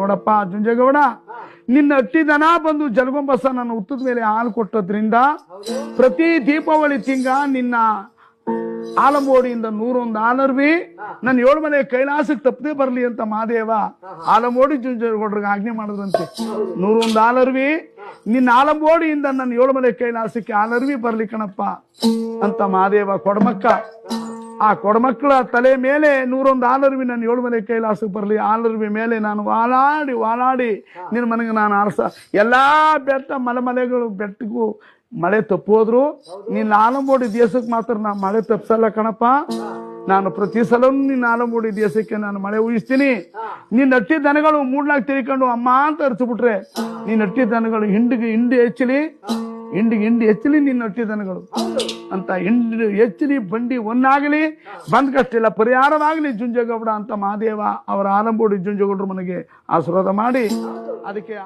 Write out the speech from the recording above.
ನೋಡಪ್ಪ ಜುಂಜೇಗೌಡ ನಿನ್ನ ಅಟ್ಟಿ ದನ ಬಂದು ಜಲಗೊಂಬಸ ನನ್ನ ಹುತ್ತದ ಮೇಲೆ ಹಾಲು ಕೊಟ್ಟದ್ರಿಂದ ಪ್ರತಿ ದೀಪಾವಳಿ ತಿಂಗ ನಿನ್ನ ಆಲಮೋಡಿಯಿಂದ ನೂರೊಂದು ಆಲರ್ವಿ ನನ್ನ ಏಳು ಮನೆ ಕೈಲಾಸಕ್ಕೆ ತಪ್ಪದೆ ಬರಲಿ ಅಂತ ಮಹಾದೇವ. ಆಲಮೋಡಿ ಜುಂಜೇಗೌಡ್ರಿಗೆ ಆಜ್ಞೆ ಮಾಡಿದ್ರಂತೆ. ನೂರೊಂದು ಆಲರ್ವಿ ನಿನ್ನ ಆಲಂಬೋಡಿಯಿಂದ ನನ್ನ ಏಳು ಮನೆ ಕೈಲಾಸಕ್ಕೆ ಆಲರ್ವಿ ಬರ್ಲಿ ಕಣಪ್ಪ ಅಂತ ಮಹಾದೇವ ಕೊಡಮಕ್ಕ. ಆ ಕೊಡಮಕ್ಕಳ ತಲೆ ಮೇಲೆ ನೂರೊಂದು ಆಲರ್ವಿ ನನ್ನ ಏಳು ಮನೆ ಕೈಲಾಸಕ್ಕೆ ಬರಲಿ. ಆಲರ್ವಿ ಮೇಲೆ ನಾನು ವಾಲಾಡಿ ವಾಲಾಡಿ ನಿನ್ನ ಮನೆಗೆ ನಾನು ಆರಿಸ. ಎಲ್ಲ ಬೆಟ್ಟ ಮಲೆ ಮಲೆಗಳು ಬೆಟ್ಟಗೂ ಮಳೆ ತಪ್ಪೋದ್ರು. ನಿನ್ನ ಆಲಂಬೋಡಿ ದೇಶಕ್ಕೆ ಮಾತ್ರ ನಾನು ಮಳೆ ತಪ್ಸಲ್ಲ ಕಣಪ್ಪ. ನಾನು ಪ್ರತಿ ಸಲ ನಿನ್ನ ಆಲಂಬೋಡಿ ದೇಶಕ್ಕೆ ನಾನು ಮಳೆ ಉಯಿಸ್ತೀನಿ ನಿನ್ನ ಅಟ್ಟಿ ದನಗಳು ಮೂಡ್ನಾಗ್ ತಿಳ್ಕೊಂಡು ಅಮ್ಮ ಅಂತ ಅರ್ಸ್ಬಿಟ್ರೆ ನಿನ್ನ ಅಟ್ಟಿ ದನಗಳು ಹಿಂಡಿಗೆ ಹಿಂಡಿ ಹೆಚ್ಚಲಿ. ಹಿಂಡಿ ಹೆಚ್ಚಲಿ ನಿನ್ನ ಅಟ್ಟಿ ದನಗಳು ಅಂತ ಹಿಂಡಿ ಹೆಚ್ಚಲಿ ಬಂಡಿ ಒಂದಾಗಲಿ ಬಂದ್ಕಷ್ಟಿಲ್ಲ. ಪರಿಹಾರವಾಗಲಿ ಜುಂಜಗೌಡ ಅಂತ ಮಹಾದೇವ ಅವರ ಆಲಂಬೋಡಿ ಜುಂಜಗೌಡರು ಮನೆಗೆ ಆಶೀರ್ವಾದ ಮಾಡಿ. ಅದಕ್ಕೆ